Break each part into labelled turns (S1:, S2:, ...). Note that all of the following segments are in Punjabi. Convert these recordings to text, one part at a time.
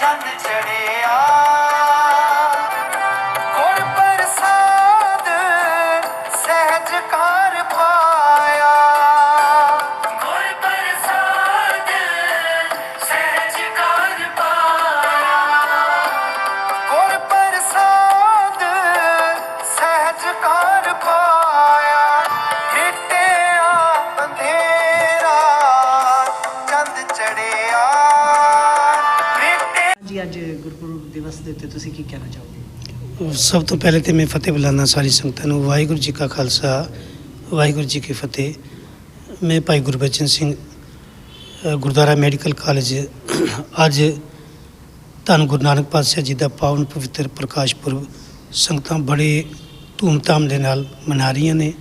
S1: ਚੰਦ ਚੜਿਆ ਗੁਰ ਮਿਟੇ
S2: ਅੱਜ ਗੁਰਪੁਰਬ ਦਿਵਸ ਦੇ ਉੱਤੇ ਤੁਸੀਂ ਕੀ ਕਹਿਣਾ ਚਾਹੋਗੇ?
S3: ਸਭ ਤੋਂ ਪਹਿਲੇ ਤੇ ਮੈਂ ਫਤਿਹ ਬੁਲਾਉਂਦਾ ਸਾਰੀ ਸੰਗਤਾਂ ਨੂੰ ਵਾਹਿਗੁਰੂ ਜੀ ਕਾ ਖਾਲਸਾ ਵਾਹਿਗੁਰੂ ਜੀ ਕੀ ਫਤਿਹ। ਮੈਂ ਭਾਈ ਗੁਰਬਚਨ ਸਿੰਘ ਅ, ਗੁਰਦੁਆਰਾ ਮੈਡੀਕਲ ਕਾਲਜ ਅੱਜ ਧੰਨ ਗੁਰੂ ਨਾਨਕ ਪਾਤਸ਼ਾਹ ਜੀ ਦਾ ਪਾਵਨ ਪਵਿੱਤਰ ਪ੍ਰਕਾਸ਼ ਪੁਰਬ ਸੰਗਤਾਂ ਬੜੇ ਧੂਮਧਾਮ ਦੇ ਨਾਲ ਮਨਾ ਰਹੀਆਂ ਨੇ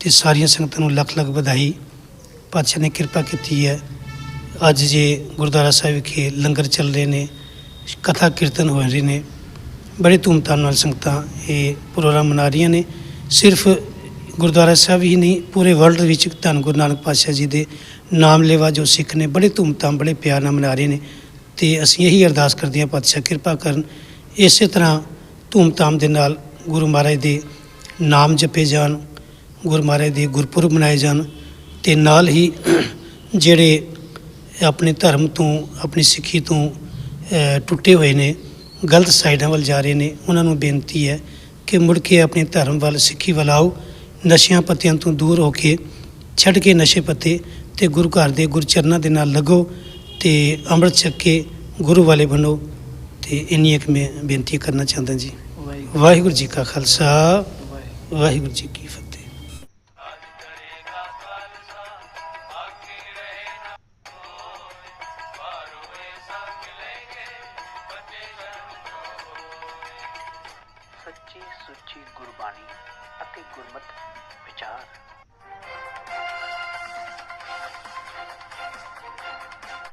S3: ਤੇ ਸਾਰੀਆਂ ਸੰਗਤਾਂ ਨੂੰ ਲੱਖ ਲੱਖ ਵਧਾਈ ਪਾਤਸ਼ਾਹ ਨੇ ਕਿਰਪਾ ਕੀਤੀ ਹੈ। ਅੱਜ ਜੇ ਗੁਰਦੁਆਰਾ ਸਾਹਿਬ ਵਿਖੇ ਲੰਗਰ ਚੱਲ ਰਹੇ ਨੇ ਕਥਾ ਕੀਰਤਨ ਹੋ ਰਹੇ ਨੇ। ਬੜੇ ਧੂਮਧਾਮ ਨਾਲ ਸੰਗਤਾਂ ਇਹ ਪ੍ਰੋਗਰਾਮ ਮਨਾ ਰਹੀਆਂ ਨੇ। ਸਿਰਫ ਗੁਰਦੁਆਰਾ ਸਾਹਿਬ ਹੀ ਨਹੀਂ, ਪੂਰੇ ਵਰਲਡ ਵਿੱਚ ਧੰਨ ਗੁਰੂ ਨਾਨਕ ਪਾਤਸ਼ਾਹ ਜੀ ਦੇ ਨਾਮ ਲੇਵਾ ਜੋ ਸਿੱਖ ਨੇ, ਬੜੇ ਧੂਮਧਾਮ, ਬੜੇ ਪਿਆਰ ਨਾਲ ਮਨਾ ਰਹੇ ਨੇ। ਤੇ ਅਸੀਂ ਇਹੀ ਅਰਦਾਸ ਕਰਦੇ ਹਾਂ, ਪਾਤਸ਼ਾਹ ਕਿਰਪਾ ਕਰਨ, ਇਸੇ ਤਰ੍ਹਾਂ ਧੂਮਧਾਮ ਦੇ ਨਾਲ ਗੁਰੂ ਮਹਾਰਾਜ ਦੇ ਨਾਮ ਜਪੇ ਜਾਣ, ਗੁਰੂ ਮਹਾਰਾਜ ਦੇ ਗੁਰਪੁਰਬ ਮਨਾਏ ਜਾਣ ਤੇ ਨਾਲ ਹੀ ਜਿਹੜੇ ਆਪਣੇ ਧਰਮ ਤੋਂ, ਆਪਣੀ ਸਿੱਖੀ ਤੋਂ ਟੁੱਟੇ ਹੋਏ ਨੇ ਗਲਤ ਸਾਈਡਾਂ ਵੱਲ ਜਾ ਰਹੇ ਨੇ ਉਹਨਾਂ ਨੂੰ ਬੇਨਤੀ ਹੈ ਕਿ ਮੁੜ ਕੇ ਆਪਣੇ ਧਰਮ ਵੱਲ ਸਿੱਖੀ ਵੱਲ ਆਓ ਨਸ਼ਿਆਂ ਪੱਤਿਆਂ ਤੋਂ ਦੂਰ ਹੋ ਕੇ ਛੱਡ ਕੇ ਨਸ਼ੇ ਪੱਤੇ ਤੇ ਗੁਰੂ ਘਰ ਦੇ ਗੁਰਚਰਨਾਂ ਦੇ ਨਾਲ ਲੱਗੋ ਤੇ ਅੰਮ੍ਰਿਤ ਛਕ ਕੇ ਗੁਰੂ ਵਾਲੇ ਬਣੋ ਤੇ ਇੰਨੀ ਇੱਕ ਮੈਂ ਬੇਨਤੀ ਕਰਨਾ ਚਾਹੁੰਦਾ ਜੀ।
S2: ਵਾਹਿਗੁਰੂ
S3: ਜੀ ਕਾ ਖਾਲਸਾ
S2: ਵਾਹਿਗੁਰੂ
S3: ਜੀ ਕੀ ਫਤਿਹ।
S4: ਸੱਚੀ ਸੁੱਚੀ ਗੁਰਬਾਣੀ ਅਤੇ ਗੁਰਮਤ